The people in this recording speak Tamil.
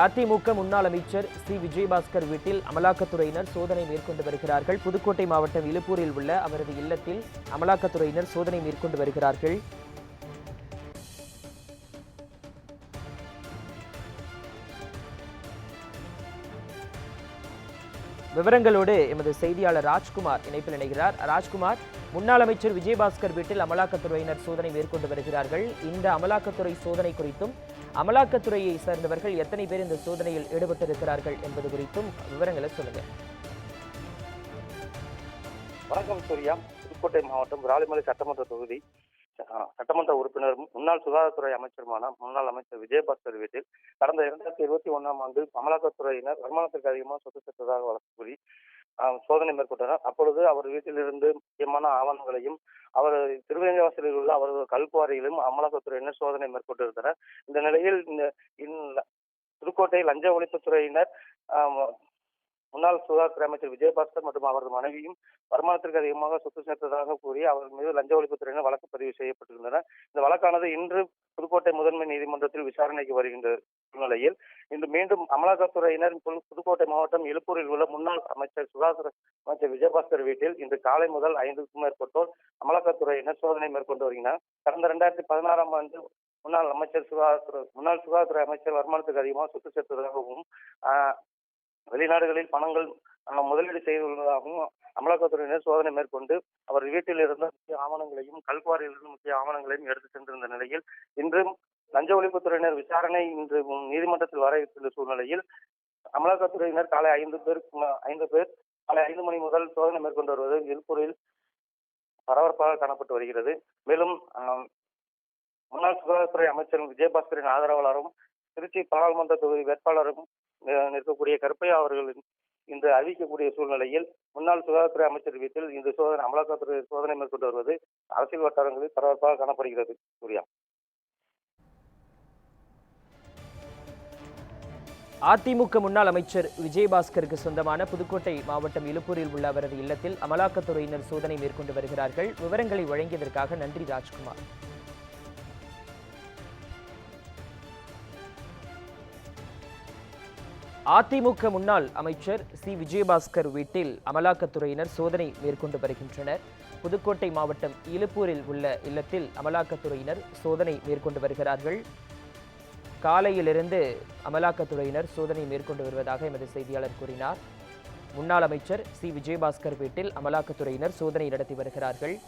அதிமுக முன்னாள் அமைச்சர் சி. விஜயபாஸ்கர் வீட்டில் அமலாக்கத்துறையினர் சோதனை மேற்கொண்டு வருகிறார்கள். புதுக்கோட்டை மாவட்டம் இலுப்பூரில் உள்ள அவரது இல்லத்தில் அமலாக்கத்துறையினர் சோதனை மேற்கொண்டு வருகிறார்கள். விவரங்களோடு எமது செய்தியாளர் ராஜ்குமார் இணைப்பில் இணைகிறார். ராஜ்குமார் முன்னாள் அமைச்சர் விஜயபாஸ்கர் வீட்டில் அமலாக்கத்துறையினர் சோதனை மேற்கொண்டு வருகிறார்கள். இந்த அமலாக்கத்துறை சோதனை குறித்தும் அமலாக்கத்துறையை சேர்ந்தவர்கள் எத்தனை பேர் இந்த சோதனையில் ஈடுபட்டிருக்கிறார்கள் என்பது குறித்தும் விவரங்களை சொல்லுங்க. வணக்கம் சூர்யா. புதுக்கோட்டை மாவட்டம் விராலிமலை சட்டமன்ற தொகுதி சட்டமன்ற உறுப்பினர் முன்னாள் சுகாதாரத்துறை அமைச்சருமான முன்னாள் அமைச்சர் விஜயபாஸ்கர் வீட்டில் கடந்த இரண்டாயிரத்தி இருபத்தி ஒன்னாம் ஆண்டு அமலாக்கத்துறையினர் வருமானத்திற்கு அதிகமாக சொத்து சென்றதாக வழக்கு கூறி சோதனை மேற்கொண்டனர். அப்பொழுது அவர் வீட்டிலிருந்து முக்கியமான ஆவணங்களையும் அவர் திருவேங்கவாசலில் உள்ள அவரது கல்குவாரியிலும் அமலாக்கத்துறையினர் சோதனை மேற்கொண்டிருந்தனர். இந்த நிலையில் இந்த இந்த புதுக்கோட்டை லஞ்ச ஒழிப்புத்துறையினர் முன்னாள் சுகாதாரத்துறை அமைச்சர் விஜயபாஸ்கர் மற்றும் அவரது மனைவியும் வருமானத்திற்கு அதிகமாக சொத்து சேர்த்ததாக கூறி அவர் மீது லஞ்ச ஒழிப்புத்துறையினர் வழக்கு பதிவு செய்யப்பட்டிருந்தன இந்த வழக்கானது இன்று புதுக்கோட்டை முதன்மை நீதிமன்றத்தில் விசாரணைக்கு வருகின்ற சூழ்நிலையில் இன்று மீண்டும் அமலாக்கத்துறையினர் புதுக்கோட்டை மாவட்டம் எழுப்பூரில் உள்ள முன்னாள் அமைச்சர் சுகாதார அமைச்சர் விஜயபாஸ்கர் வீட்டில் இன்று காலை முதல் ஐந்துக்கும் மேற்பட்டோர் அமலாக்கத்துறையினர் சோதனை மேற்கொண்டு வருகின்றனர். கடந்த இரண்டாயிரத்தி பதினாறாம் ஆண்டு முன்னாள் அமைச்சர் சுகாதாரத்துறை முன்னாள் சுகாதாரத்துறை அமைச்சர் வருமானத்துக்கு அதிகமாக சொத்து சேர்த்ததாகவும் ஆஹ், வெளிநாடுகளில் பணங்கள் முதலீடு செய்துள்ளதாகவும் அமலாக்கத்துறையினர் சோதனை மேற்கொண்டு அவர் வீட்டில் இருந்த முக்கிய ஆவணங்களையும் கல்குவாரியில் முக்கிய ஆவணங்களையும் எடுத்து சென்றிருந்த நிலையில் இன்றும் லஞ்ச ஒழிப்புத்துறையினர் விசாரணை இன்று நீதிமன்றத்தில் வர இருக்கின்ற சூழ்நிலையில் அமலாக்கத்துறையினர் காலை ஐந்து பேருக்கு ஐந்து பேர் காலை ஐந்து மணி முதல் சோதனை மேற்கொண்டு வருவது எழுப்பூரில் பரபரப்பாக காணப்பட்டு வருகிறது. மேலும் முன்னாள் சுகாதாரத்துறை அமைச்சர் விஜயபாஸ்கரின் ஆதரவாளரும் திருச்சி பாராளுமன்ற தொகுதி வேட்பாளரும் நிற்கக்கூடிய கருப்பையா அவர்கள் இன்று அறிவிக்கக்கூடிய சூழ்நிலையில் முன்னாள் சுகாதாரத்துறை அமைச்சர் வீட்டில் இந்த சோதனை அமலாக்கத்துறை சோதனை மேற்கொண்டு வருவது அரசியல் வட்டாரங்களில் பரபரப்பாக காணப்படுகிறது சூர்யா. அதிமுக முன்னாள் அமைச்சர் விஜயபாஸ்கருக்கு சொந்தமான புதுக்கோட்டை மாவட்டம் இலுப்பூரில் உள்ள அவரது இல்லத்தில் அமலாக்கத்துறையினர் சோதனை மேற்கொண்டு வருகிறார்கள். விவரங்களை வழங்கியதற்காக நன்றி ராஜ்குமார். அதிமுக முன்னாள் அமைச்சர் சி. விஜயபாஸ்கர் வீட்டில் அமலாக்கத்துறையினர் சோதனை மேற்கொண்டு வருகின்றனர். புதுக்கோட்டை மாவட்டம் இலுப்பூரில் உள்ள இல்லத்தில் அமலாக்கத்துறையினர் சோதனை மேற்கொண்டு வருகிறார்கள். காலையிலிருந்து அமலாக்கத்துறையினர் சோதனை மேற்கொண்டு வருவதாக எமது செய்தியாளர் கூறினார். முன்னாள் அமைச்சர் சி. விஜயபாஸ்கர் வீட்டில் அமலாக்கத்துறையினர் சோதனை நடத்தி வருகிறார்கள்.